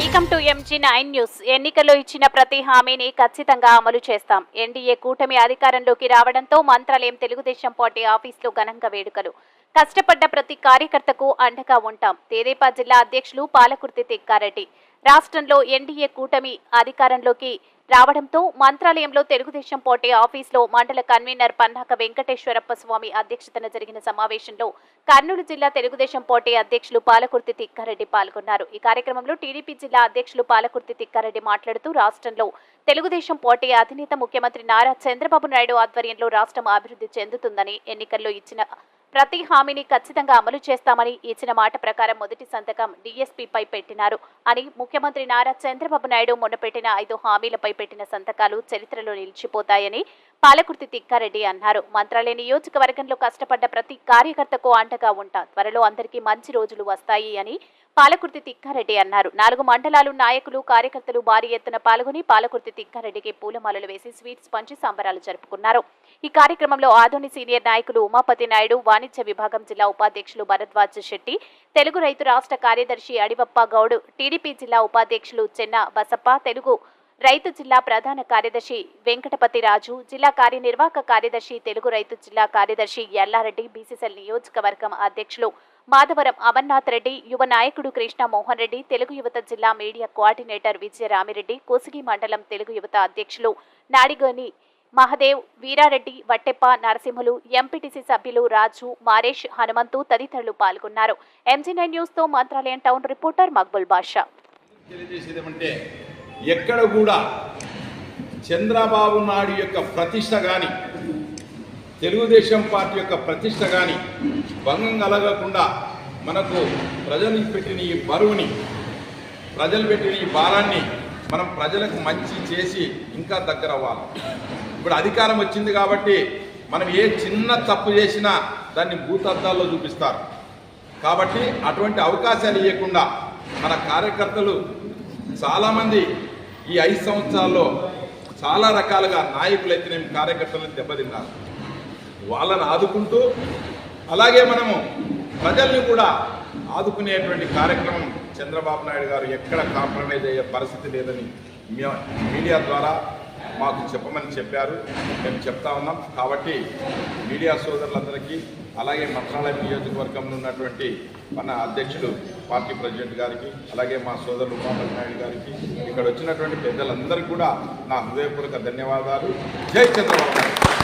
Welcome to MG nine news. ఎన్నికల్లో ఇచ్చిన ప్రతి హామీని ఖచ్చితంగా అమలు చేస్తాం. ఎన్డీఏ కూటమి అధికారంలోకి రావడంతో మంత్రాలయం తెలుగుదేశం పార్టీ ఆఫీసులో ఘనంగా వేడుకలు. కష్టపడ్డ ప్రతి కార్యకర్తకు అండగా ఉంటాం. తేదేపా జిల్లా అధ్యక్షులు పాలకుర్తి తిక్కారెడ్డి. రాష్ట్రంలో ఎన్డీఏ కూటమి అధికారంలోకి రావడంతో మంత్రాలయంలో తెలుగుదేశం పార్టీ ఆఫీసులో మండల కన్వీనర్ పన్నాక వెంకటేశ్వరప్ప స్వామి అధ్యక్షతన జరిగిన సమావేశంలో కర్నూలు జిల్లా తెలుగుదేశం పార్టీ అధ్యక్షులు పాలకుర్తి తిక్కారెడ్డి పాల్గొన్నారు. ఈ కార్యక్రమంలో టీడీపీ జిల్లా అధ్యక్షులు పాలకుర్తి తిక్కారెడ్డి మాట్లాడుతూ రాష్ట్రంలో తెలుగుదేశం పార్టీ అధినేత ముఖ్యమంత్రి నారా చంద్రబాబు నాయుడు ఆధ్వర్యంలో రాష్ట్రం అభివృద్ధి చెందుతుందని ఎన్నికల్లో ఇచ్చిన ప్రతి హామీని ఖచ్చితంగా అమలు చేస్తామని ఇచ్చిన మాట ప్రకారం మొదటి సంతకం డీఎస్పీపై పెట్టినారు అని ముఖ్యమంత్రి నారా చంద్రబాబు నాయుడు మొన్న పెట్టిన ఐదు హామీలపై పెట్టిన సంతకాలు చరిత్రలో నిలిచిపోతాయని పాలకుర్తి తిక్కారెడ్డి అన్నారు. మంత్రాలయ నియోజకవర్గంలో కష్టపడ్డ ప్రతి కార్యకర్తకు అండగా ఉంటా. త్వరలో అందరికీ మంచి రోజులు వస్తాయి అని పాలకుర్తి తిక్కారెడ్డి అన్నారు. నాలుగు మండలాలు నాయకులు కార్యకర్తలు భారీ ఎత్తున పాల్గొని పాలకుర్తి తిక్కారెడ్డికి పూలమాలలు వేసి స్వీట్స్ పంచి సంబరాలు జరుపుకున్నారు. ఈ కార్యక్రమంలో ఆదోని సీనియర్ నాయకులు ఉమాపతి నాయుడు వాణిజ్య విభాగం జిల్లా ఉపాధ్యక్షులు భరద్వాజ్ శెట్టి తెలుగు రైతు రాష్ట్ర కార్యదర్శి అడివప్ప గౌడ్ టీడీపీ జిల్లా ఉపాధ్యక్షులు చెన్న బసప్ప తెలుగు రైతు జిల్లా ప్రధాన కార్యదర్శి వెంకటపతి రాజు జిల్లా కార్యనిర్వాహక కార్యదర్శి తెలుగు రైతు జిల్లా కార్యదర్శి ఎల్లారెడ్డి బీసీసీఎల్ నియోజకవర్గం అధ్యక్షులు మాధవరం అమర్నాథ్ రెడ్డి యువ నాయకుడు కృష్ణ మోహన్ రెడ్డి తెలుగు యువత జిల్లా మీడియా కోఆర్డినేటర్ విజయ రామిరెడ్డి కోసిగి మండలం తెలుగు యువత అధ్యక్షులు నాడిగోని మహదేవ్ వీరారెడ్డి వట్టెప్ప నరసింహులు ఎంపీటీసీ సభ్యులు రాజు మారేష్ హనుమంతు తదితరులు పాల్గొన్నారు. ఎంజీ నైన్ న్యూస్తో మంత్రాలయం టౌన్ రిపోర్టర్ మక్బుల్ బాషా. ఎక్కడ కూడా చంద్రబాబు నాయుడు యొక్క ప్రతిష్ట కానీ తెలుగుదేశం పార్టీ యొక్క ప్రతిష్ట కానీ భంగం కలగకుండా మనకు ప్రజలు పెట్టిన ఈ బరువుని ప్రజలు పెట్టిన ఈ భారాన్ని మనం ప్రజలకు మంచి చేసి ఇంకా దగ్గర అవ్వాలి. ఇప్పుడు అధికారం వచ్చింది కాబట్టి మనం ఏ చిన్న తప్పు చేసినా దాన్ని భూతద్దాల్లో చూపిస్తారు. కాబట్టి అటువంటి అవకాశాలు ఇవ్వకుండా మన కార్యకర్తలు చాలామంది ఈ ఐదు సంవత్సరాల్లో చాలా రకాలుగా నాయకులైతేనేమి కార్యకర్తలను దెబ్బతిన్నారు. వాళ్ళని ఆదుకుంటూ అలాగే మనము ప్రజల్ని కూడా ఆదుకునేటువంటి కార్యక్రమం చంద్రబాబు నాయుడు గారు ఎక్కడ కాంప్రమైజ్ అయ్యే పరిస్థితి లేదని మీడియా ద్వారా మాకు చెప్పమని చెప్పారు. మేము చెప్తా ఉన్నాం. కాబట్టి మీడియా సోదరులందరికీ అలాగే మంత్రాలయం నియోజకవర్గంలో ఉన్నటువంటి మన అధ్యక్షుడు పార్టీ ప్రెసిడెంట్ గారికి అలాగే మా సోదరులు ఉమాపట్నాయుడు గారికి ఇక్కడ వచ్చినటువంటి పెద్దలందరికీ కూడా నా హృదయపూర్వక ధన్యవాదాలు. జై చంద్రబాబు